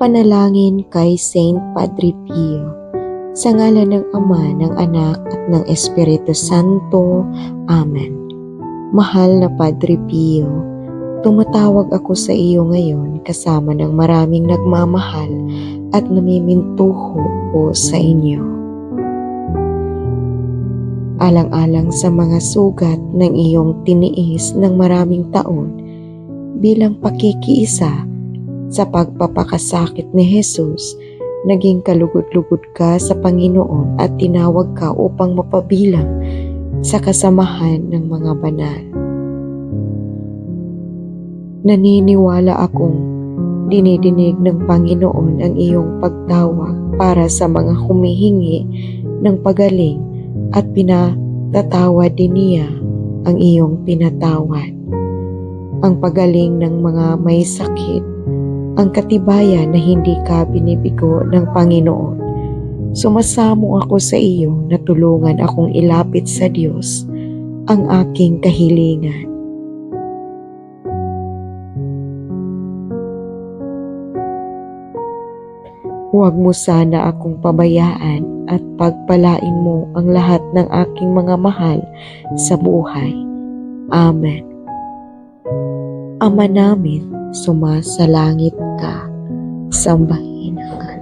Panalangin kay Saint Padre Pio. Sa ngalan ng Ama, ng Anak at ng Espiritu Santo. Amen. Mahal na Padre Pio, tumatawag ako sa iyo ngayon kasama ng maraming nagmamahal at namimintuho po sa inyo. Alang-alang sa mga sugat ng iyong tiniis ng maraming taon bilang pakikiisa sa pagpapakasakit ni Jesus, naging kalugod-lugod ka sa Panginoon at tinawag ka upang mapabilang sa kasamahan ng mga banal. Naniniwala akong dinidinig ng Panginoon ang iyong pagtawag para sa mga humihingi ng pagaling at pinatatawad din niya ang iyong pinatawad. Ang pagaling ng mga may sakit, ang katibayan na hindi ka binibigo ng Panginoon. Sumasamo ako sa iyo na tulungan akong ilapit sa Diyos ang aking kahilingan. Huwag mo sana akong pabayaan at pagpalain mo ang lahat ng aking mga mahal sa buhay. Amen. Ama namin, sumasalangit ka, sambahin ang